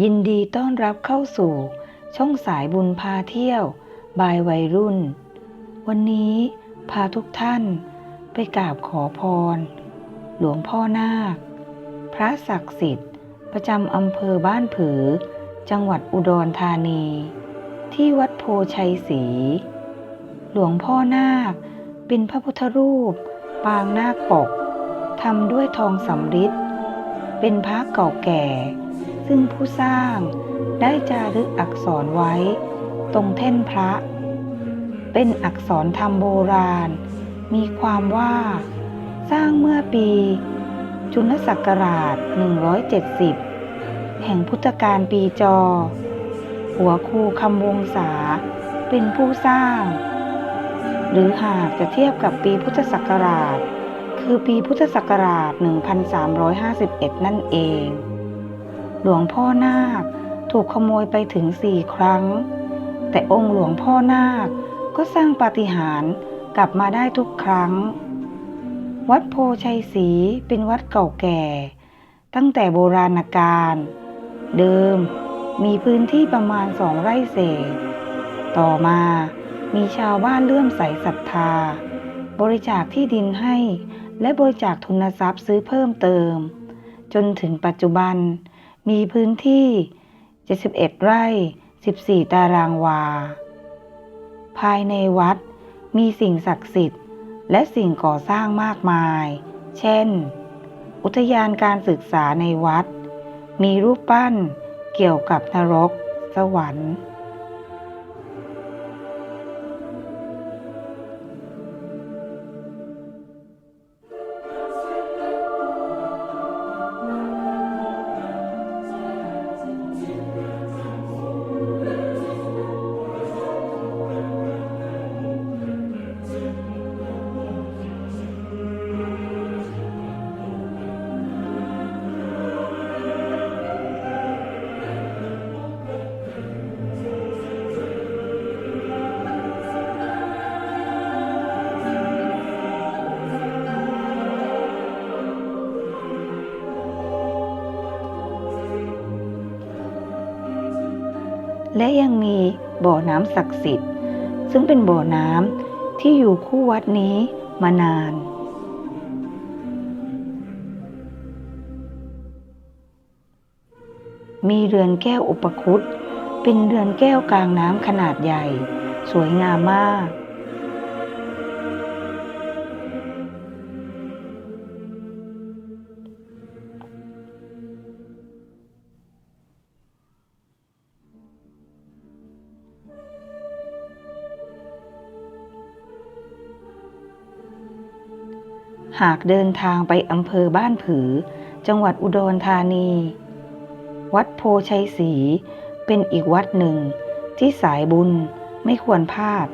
ยินดีต้อนรับเข้าสู่ ช่องสายบุญพาเที่ยว บายวัยรุ่น วันนี้พาทุกท่านไปกราบขอพร หลวงพ่อนาค พระศักดิ์สิทธิ์ ประจำอำเภอบ้านผือ จังหวัดอุดรธานี ที่วัดโพชัยศรีหลวงพ่อนาค เป็นพระพุทธรูป ปางนาคปกทำด้วยทองสำริดเป็นพระเก่าแก่ ซึ่งผู้สร้าง ได้จารึกอักษรไว้ ตรงแท่นพระ เป็นอักษรธรรมโบราณ มีความว่า สร้างเมื่อปี จุลศักราช 170 แห่งพุทธกาลปีจอ หัวครูคำวงศา เป็นผู้สร้าง หรือหากจะเทียบกับปีพุทธศักราชคือปีพุทธศักราช 1351 นั่นเอง หลวงพ่อนาคถูกขโมยไปถึงสี่ครั้ง แต่องค์หลวงพ่อนาคก็สร้างปาฏิหาริย์กลับมาได้ทุกครั้ง วัดโพชัยศรีเป็นวัดเก่าแก่ ตั้งแต่โบราณกาลเดิมมีพื้นที่ประมาณสองไร่เศษ ต่อมามีชาวบ้านเลื่อมใสศรัทธา บริจาคที่ดินให้ และบริจาคทุนทรัพย์ซื้อเพิ่มเติม จนถึงปัจจุบัน มีพื้นที่ 71 ไร่ 14 ตารางวา ภายในวัดมีสิ่งศักดิ์สิทธิ์ และสิ่งก่อสร้างมากมาย เช่น อุทยานการศึกษาในวัด มีรูปปั้นเกี่ยวกับนรก สวรรค์ และยังมีบ่อน้ำศักดิ์สิทธิ์ ซึ่งเป็นบ่อน้ำที่อยู่คู่วัดนี้มานาน มีเรือนแก้วอุปคุตเป็นเรือนแก้วกลางน้ำขนาดใหญ่ สวยงามมาก หากเดินทางไปอำเภอบ้านผือ จังหวัดอุดรธานี วัดโพชัยศรีเป็นอีกวัดหนึ่งที่สายบุญไม่ควรพลาด